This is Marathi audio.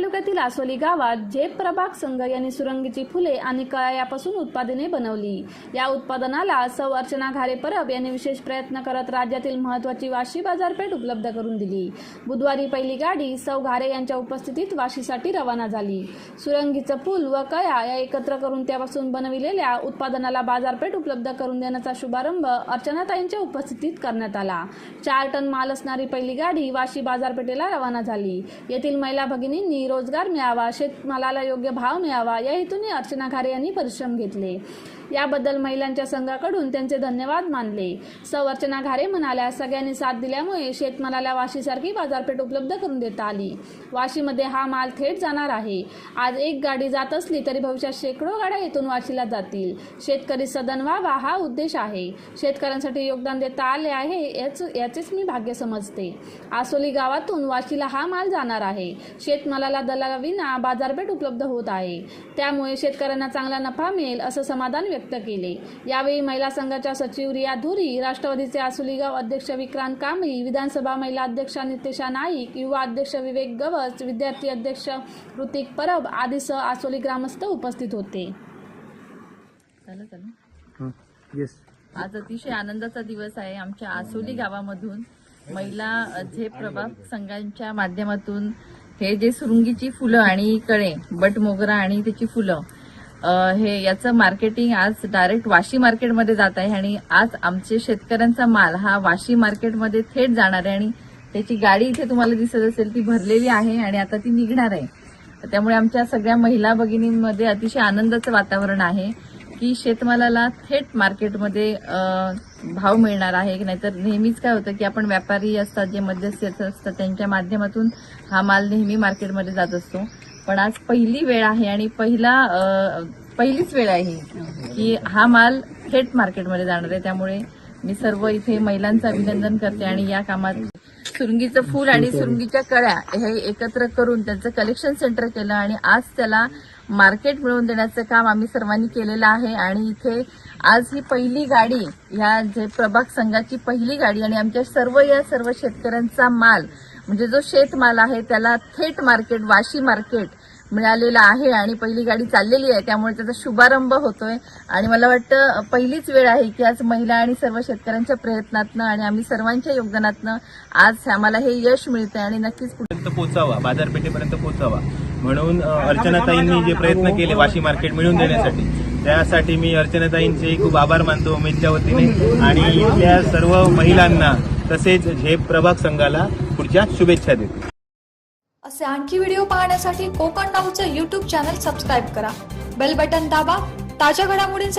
तालुक्यातील आसोली गावात झेप प्रभाग संघ यांनी सुरंगीची फुले आणि कळ्या यापासून उत्पादने बनवली. या उत्पादनाला सौ अर्चना घारे परब यांनी विशेष प्रयत्न करत राज्यातील महत्वाची वाशी बाजारपेठ उपलब्ध करून दिली. बुधवारी पहिली गाडी सौ घारे यांच्या उपस्थितीत वाशीसाठी रवाना झाली. सुरंगीचं फूल व कया या एकत्र करून त्यापासून बनविलेल्या उत्पादनाला बाजारपेठ उपलब्ध करून देण्याचा शुभारंभ अर्चनाताईंच्या उपस्थितीत करण्यात आला. चार टन माल असणारी पहिली गाडी वाशी बाजारपेठेला रवाना झाली. येथील महिला भगिनींनी रोजगार मिळावा शेतमालाला योग्य भाव मिळावा या हेतूने अर्चना खारे यांनी परिश्रम घेतले. याबद्दल महिलांच्या संघाकडून त्यांचे धन्यवाद मानले. संवर्चना घारे म्हणाल्या सगळ्यांनी साथ दिल्यामुळे शेतमालाला वाशीसारखी बाजारपेठ उपलब्ध करून देता आली. वाशीमध्ये हा माल थेट जाणार आहे. आज एक गाडी जात असली तरी भविष्यात शेकडो गाड्या येथून वाशीला जातील. शेतकरी सदन व्हावा हा उद्देश आहे. शेतकऱ्यांसाठी योगदान देता आले आहे याच याचेच मी भाग्य समजते. आसोली गावातून वाशीला हा माल जाणार आहे. शेतमालाला दलालाविना बाजारपेठ उपलब्ध होत आहे. त्यामुळे शेतकऱ्यांना चांगला नफा मिळेल असं समाधान व्यक्त केले. यावेळी महिला संघाच्या सचिव रिया धुरी राष्ट्रवादीचे आसोली गाव अध्यक्ष विक्रांत कांबळी विधानसभा महिला अध्यक्षा नितेशा नाईक युवा अध्यक्ष विवेक गवस विद्यार्थी अध्यक्ष ऋतिक परब आदीसह आसोली ग्रामस्थ उपस्थित होते. आज अतिशय आनंदाचा दिवस आहे आमच्या आसोली गावामधून. महिला झेप प्रभाग संघांच्या माध्यमातून हे जे सुरुंगीची फुलं आणि कळे बट मोगरा आणि त्याची फुलं हे याचं मार्केटिंग आज डायरेक्ट वाशी मार्केटमध्ये जात आहे आणि आज आमचे शेतकऱ्यांचा माल हा वाशी मार्केटमध्ये थेट जाणार आहे आणि त्याची गाडी इथे तुम्हाला दिसत असेल ती भरलेली आहे आणि आता ती निघणार आहे. त्यामुळे आमच्या सगळ्या महिला भगिनींमध्ये अतिशय आनंदाचं वातावरण आहे की शेतमालाला थेट मार्केटमध्ये भाव मिळणार आहे. की नाहीतर नेहमीच काय होतं की आपण व्यापारी असतात जे मध्यस्थी असतात त्यांच्या माध्यमातून हा माल नेहमी मार्केटमध्ये जात असतो. पण आज पहिली वेळ आहे आणि पहिला पहिलीच वेळ आहे की हा माल थेट मार्केटमध्ये जाणार आहे. त्यामुळे मी सर्व इथे महिलांचं अभिनंदन करते आणि या कामात सुरंगीचं फूल आणि सुरंगीच्या कळ्या हे एकत्र करून त्यांचं कलेक्शन सेंटर केलं आणि आज त्याला मार्केट मिळवून देण्याचं काम आम्ही सर्वांनी केलेलं आहे. आणि इथे आज ही पहिली गाडी ह्या जे प्रभाग संघाची पहिली गाडी आणि आमच्या सर्व या सर्व शेतकऱ्यांचा माल म्हणजे जो शेतमाल आहे त्याला थेट मार्केट वाशी मार्केट मिळालेला आहे आणि पहिली गाडी चाललेली आहे त्यामुळे त्याचा शुभारंभ होतोय. आणि मला वाटतं पहिलीच वेळ आहे की आज महिला आणि सर्व शेतकऱ्यांच्या प्रयत्नातनं आणि आम्ही सर्वांच्या योगदानातनं आज आम्हाला हे यश मिळतंय आणि नक्कीच पुढे पर्यंत पोहोचावा बाजारपेठेपर्यंत पोहोचावा. म्हणून अर्चनाताईंनी जे प्रयत्न केले वाशी मार्केट मिळवून देण्यासाठी त्यासाठी मी अर्चनाताईंचे खूप आभार मानतो उमेदच्या वतीने. आणि इथल्या सर्व महिलांना तसेच झेप प्रभाग संघाला पुढच्या शुभेच्छा देतो. असे आणखी व्हिडिओ पाहण्यासाठी कोकण नाऊचं यूट्यूब चॅनल सबस्क्राईब करा. बेल बटन दाबा. ताज्या घडामोडींसाठी